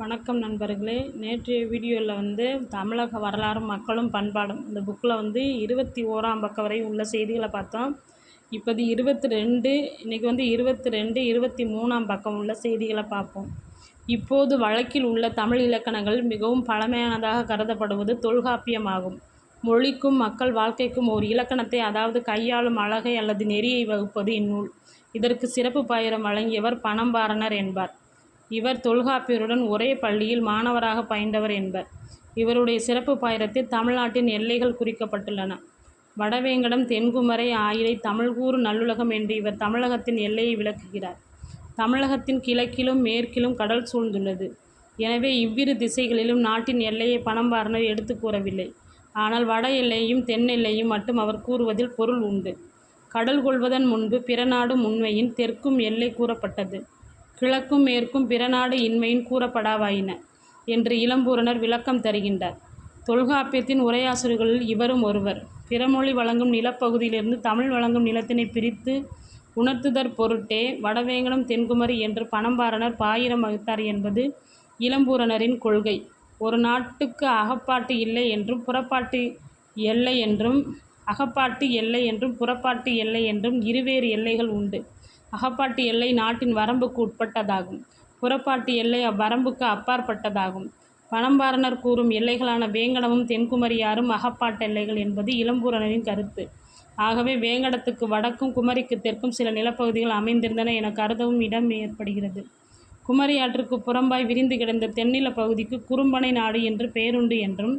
வணக்கம் நண்பர்களே. நேற்றைய வீடியோவில் வந்து தமிழக வரலாறும் மக்களும் பண்பாடும் இந்த புக்கில் வந்து இருபத்தி ஓராம் பக்கம் வரை உள்ள செய்திகளை பார்த்தோம். இப்போது இருபத்தி ரெண்டு இன்றைக்கி வந்து இருபத்தி ரெண்டு இருபத்தி மூணாம் பக்கம் உள்ள செய்திகளை பார்ப்போம். இப்போது வழக்கில் உள்ள தமிழ் இலக்கணங்கள் மிகவும் பழமையானதாக கருதப்படுவது தொல்காப்பியமாகும். மொழிக்கும் மக்கள் வாழ்க்கைக்கும் ஒரு இலக்கணத்தை அதாவது கையாளும் அழகை அல்லது நெறியை வகுப்பது இந்நூல். இதற்கு சிறப்பு பயிரம் வழங்கியவர் பணம்பாரனர் என்பார். இவர் தொல்காப்பியருடன் ஒரே பள்ளியில் மாணவராக பயின்றவர் என்பர். இவருடைய சிறப்பு பாயிரத்தில் தமிழ்நாட்டின் எல்லைகள் குறிக்கப்பட்டுள்ளன. வடவேங்கடம் தென்குமரை ஆயிலை தமிழ்கூறு நல்லுலகம் என்று இவர் தமிழகத்தின் எல்லையை விளக்குகிறார். தமிழகத்தின் கிழக்கிலும் மேற்கிலும் கடல் சூழ்ந்துள்ளது. எனவே இவ்விரு திசைகளிலும் நாட்டின் எல்லையை பணம்பார்னர் எடுத்து கூறவில்லை. ஆனால் வட எல்லையும் தென் எல்லையும் மட்டும் அவர் கூறுவதில் பொருள் உண்டு. கடல் கொள்வதன் முன்பு பிற நாடும் உண்மையின் தெற்கும் எல்லை கூறப்பட்டது. கிழக்கும் மேற்கும் பிறநாடு இன்மையின் கூறப்படாவாயின என்று இளம்பூரணர் விளக்கம் தருகின்றார். தொல்காப்பியத்தின் உரையாசிரியர்களில் இவரும் ஒருவர். பிறமொழி வழங்கும் நிலப்பகுதியிலிருந்து தமிழ் வழங்கும் நிலத்தினை பிரித்து உணர்த்துதற் பொருட்டே வடவேங்கடம் தென்குமரி என்று பணம்பாரனர் பாயிரம் வகுத்தார் என்பது இளம்பூரணரின் கொள்கை. ஒரு நாட்டுக்கு அகப்பாட்டு இல்லை என்றும் புறப்பாட்டு எல்லை என்றும் அகப்பாட்டு எல்லை என்றும் புறப்பாட்டு எல்லை என்றும் இருவேறு எல்லைகள் உண்டு. அகப்பாட்டு எல்லை நாட்டின் வரம்புக்கு உட்பட்டதாகும். புறப்பாட்டு எல்லை அவ்வரம்புக்கு அப்பாற்பட்டதாகும். பணம்பாரனர் கூறும் எல்லைகளான வேங்கடமும் தென்குமரியாரும் அகப்பாட்டு எல்லைகள் என்பது இளம்பூரணரின் கருத்து. ஆகவே வேங்கடத்துக்கு வடக்கும் குமரிக்கு தெற்கும் சில நிலப்பகுதிகள் அமைந்திருந்தன என கருதவும் இடம் ஏற்படுகிறது. குமரி ஆற்றுக்கு புறம்பாய் விரிந்து கிடந்த தென்னில பகுதிக்கு குறும்பனை நாடு என்று பெயருண்டு என்றும்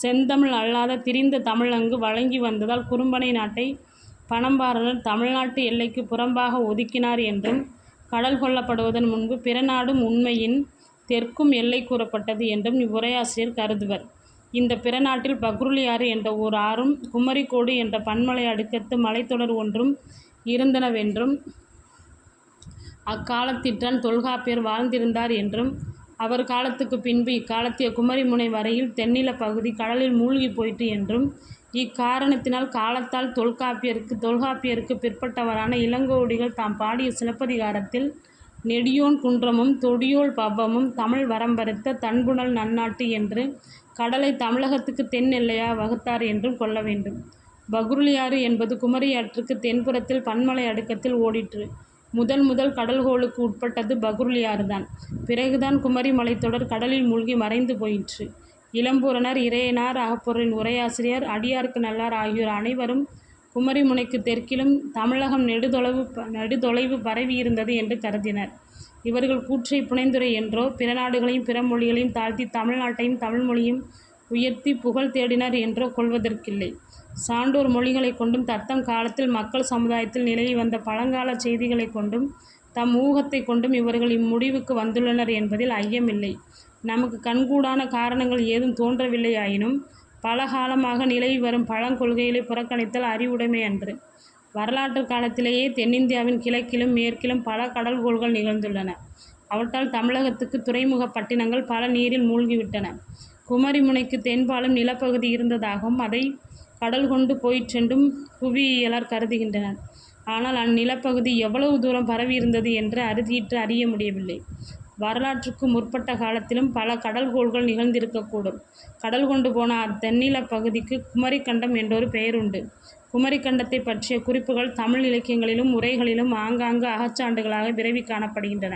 செந்தமிழ் அல்லாத திரிந்த தமிழ் அங்கு வழங்கி வந்ததால் குறும்பனை நாட்டை பணம்பாரனர் தமிழ்நாட்டு எல்லைக்கு புறம்பாக ஒதுக்கினார் என்றும் கடல் கொள்ளப்படுவதன் முன்பு பிற நாடும் உண்மையின் தெற்கும் எல்லை கூறப்பட்டது என்றும் இவ்வுரையாசிரியர் கருதுவர். இந்த பிற நாட்டில் பக்ருலியாறு என்ற ஓர் ஆறும் குமரிக்கோடு என்ற பன்மலை அடுக்கத்து மலைத்தொடர் ஒன்றும் இருந்தனவென்றும் அக்காலத்திற்றான் தொல்காப்பியர் வாழ்ந்திருந்தார் என்றும் அவர் காலத்துக்கு பின்பு இக்காலத்திய குமரிமுனை வரையில் தென்னில பகுதி கடலில் மூழ்கி போயிற்று என்றும் இக்காரணத்தினால் காலத்தால் தொல்காப்பியருக்கு தொல்காப்பியருக்கு பிற்பட்டவரான இளங்கோடிகள் தாம் பாடிய சிலப்பதிகாரத்தில் நெடியோன் குன்றமும் தொடியோல் பவ்வமும் தமிழ் வரம்பறுத்த தன்புணல் நன்னாட்டு என்று கடலை தமிழகத்துக்கு தென் எல்லையாக வகுத்தார் என்றும் கொள்ள வேண்டும். பகுருளியாறு என்பது குமரியாற்றுக்கு தென்புறத்தில் பன்மலை அடுக்கத்தில் ஓடிற்று. முதல் முதல் கடல்கோளுக்கு உட்பட்டது பகுருளியாறு தான் பிறகுதான் குமரி மலைத்தொடர் கடலில் மூழ்கி மறைந்து போயிற்று. இளம்பூரணர் இறையனார் அகப்பொருளின் உரையாசிரியர் அடியார்க்கு நல்லார் ஆகியோர் அனைவரும் குமரிமுனைக்கு தெற்கிலும் தமிழகம் நெடுதொலைவு நெடுதொலைவு பரவியிருந்தது என்று கருதினர். இவர்கள் கூற்றை புனைந்துரை என்றோ பிற நாடுகளையும் பிற மொழிகளையும் தாழ்த்தி தமிழ்நாட்டையும் தமிழ்மொழியும் உயர்த்தி புகழ் தேடினர் என்றோ கொள்வதற்கில்லை. சான்றோர் மொழிகளை கொண்டும் தத்தம் காலத்தில் மக்கள் சமுதாயத்தில் நிலவி வந்த பழங்கால செய்திகளை கொண்டும் தம் ஊகத்தை கொண்டும் இவர்கள் இம்முடிவுக்கு வந்துள்ளனர் என்பதில் ஐயமில்லை. நமக்கு கண்கூடான காரணங்கள் ஏதும் தோன்றவில்லையாயினும் பல காலமாக நிலவி வரும் பழங்கொள்கைகளை புறக்கணித்தல் அறிவுடைமை அன்று. வரலாற்று காலத்திலேயே தென்னிந்தியாவின் கிழக்கிலும் மேற்கிலும் பல கடல்கோள்கள் நிகழ்ந்துள்ளன. அவற்றால் தமிழகத்துக்கு துறைமுக பட்டினங்கள் பல நீரில் மூழ்கிவிட்டன. குமரிமுனைக்கு தென்பாலும் நிலப்பகுதி இருந்ததாகவும் அதை கடல் கொண்டு போயிற்றென்றும் புவியியலார் கருதுகின்றனர். ஆனால் அந்நிலப்பகுதி எவ்வளவு தூரம் பரவியிருந்தது என்று அறுதியிட்டு அறிய முடியவில்லை. வரலாற்றுக்கு முற்பட்ட காலத்திலும் பல கடல்கோள்கள் நிகழ்ந்திருக்கக்கூடும். கடல் கொண்டு போன அத்தென்னில பகுதிக்கு குமரிக்கண்டம் என்றொரு பெயருண்டு குமரிக்கண்டத்தை பற்றிய குறிப்புகள் தமிழ் இலக்கியங்களிலும் உரைகளிலும் ஆங்காங்கு அகச்சாண்டுகளாக விரைவி காணப்படுகின்றன.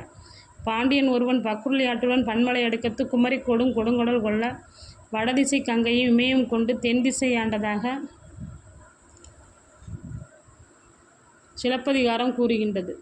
பாண்டியன் ஒருவன் பக்குருளி ஆற்றுடன் பன்மலை அடுக்கத்து குமரிக்கோடும் கொடுங்கடல் கொள்ள வடதிசை கங்கையும் இமயம் கொண்டு தென் திசை ஆண்டதாக சிலப்பதிகாரம் கூறுகின்றது.